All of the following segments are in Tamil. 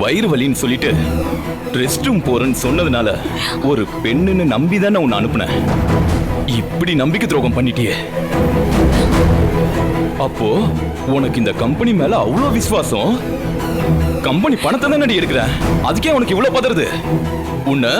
வயிறு வலின்னு சொல்லிட்டு ரெஸ்ட் ரூம் போறேன்னு சொன்னதுனால ஒரு பெண்ணுன்னு நம்பி தானே உன்னை அனுப்புனேன். இப்படி நம்பிக்கை துரோகம் பண்ணிட்டியே. அப்போ உனக்கு இந்த கம்பெனி மேல அவ்வளோ விசுவாசம்? கம்பெனி பணத்தை தானே எடுக்கிற? அதுக்கே உனக்கு இவ்வளோ பதறது. உன்னை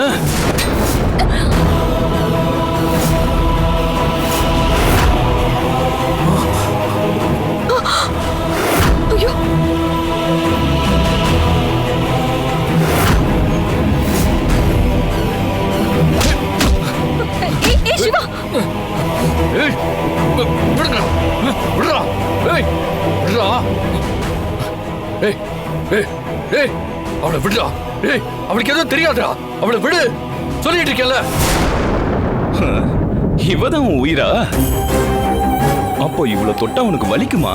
விடுறா ஏய் ஏய் ஏய் அவளை விடுறா ஏய் அவளுக்கு எதுவும் தெரியாதுடா. அவளை விடு. சொல்லிட்டு இருக்கேன்ல. இவதான் உன் உயிரா? அப்போ இவ்வளவு தொட்டா உனக்கு வலிக்குமா?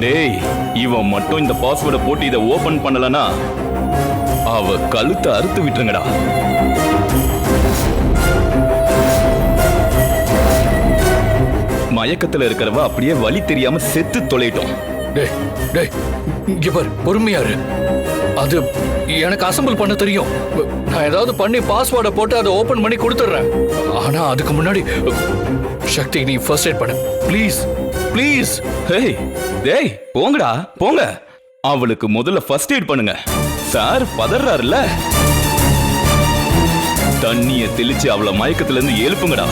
டேய் இவன் மட்டும் இந்த பாஸ்வேர்டை போட்டு இதை ஓபன் பண்ணலனா அவ கழுத்தை அறுத்து விட்டுருங்கடா. மயக்கத்துல இருக்கிறவ அப்படியே வலி தெரியாம செத்து தொலைட்டோம். டேய் டேய் இங்க பாரு பொறுமையா இரு. அது எனக்கு அசம்பிள் பண்ண தெரியும். நான் ஏதாவது பண்ணி பாஸ்வேர்டை போட்டு அதை ஓபன் பண்ணி கொடுத்துட்றேன். ஆனா அதுக்கு முன்னாடி சக்தி நீ ஃபர்ஸ்ட் எய்ட் பண்ணு. ப்ளீஸ் ப்ளீஸ் ஹேய் டேய் போங்கடா போங்க. அவளுக்கு முதல்ல ஃபர்ஸ்ட் எய்ட் பண்ணுங்க. சார் பதறாருல தண்ணிய தெளிச்சு அவள மயக்கத்துல இருந்து எழுப்புங்கடா.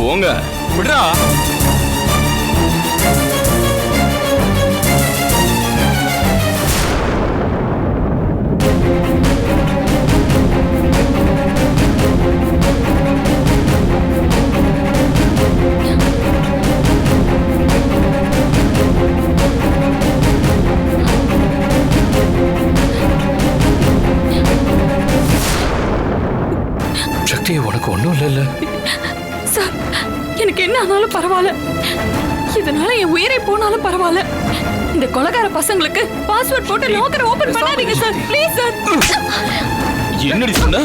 போங்க. விடுறா. சக்தி உனக்கு ஒன்றும் இல்லைல்ல. சார் எனக்கு என்ன ஆனாலும் பரவாயில்ல. இதனால என் உயிரை போனாலும் பரவாயில்ல. இந்த கொலகார பசங்களுக்கு பாஸ்வேர்ட் போட்டு லாக்கர் ஓபன் பண்ணாதீங்க சார். Please sir. என்னடி சொன்ன?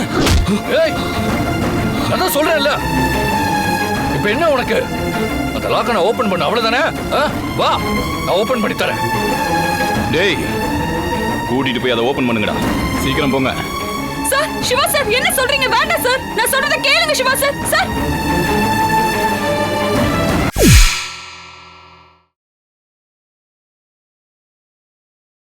ஏய் அதான் சொல்றேன்ல. இப்ப என்ன உனக்கு? அந்த லாக்க நான் ஓபன் பண்ண அவ்வளவுதானே? ஆ? வா நான் ஓபன் பண்ணி தரேன். டேய் கூட்டிட்டு போய் அதை ஓபன் பண்ணுங்கடா. சீக்கிரம் போங்க. சார் சிவா சார் என்ன சொல்றீங்க? வேண்டாம் சார். நான் சொல்றத கேளுங்க சிவா சார். சார்.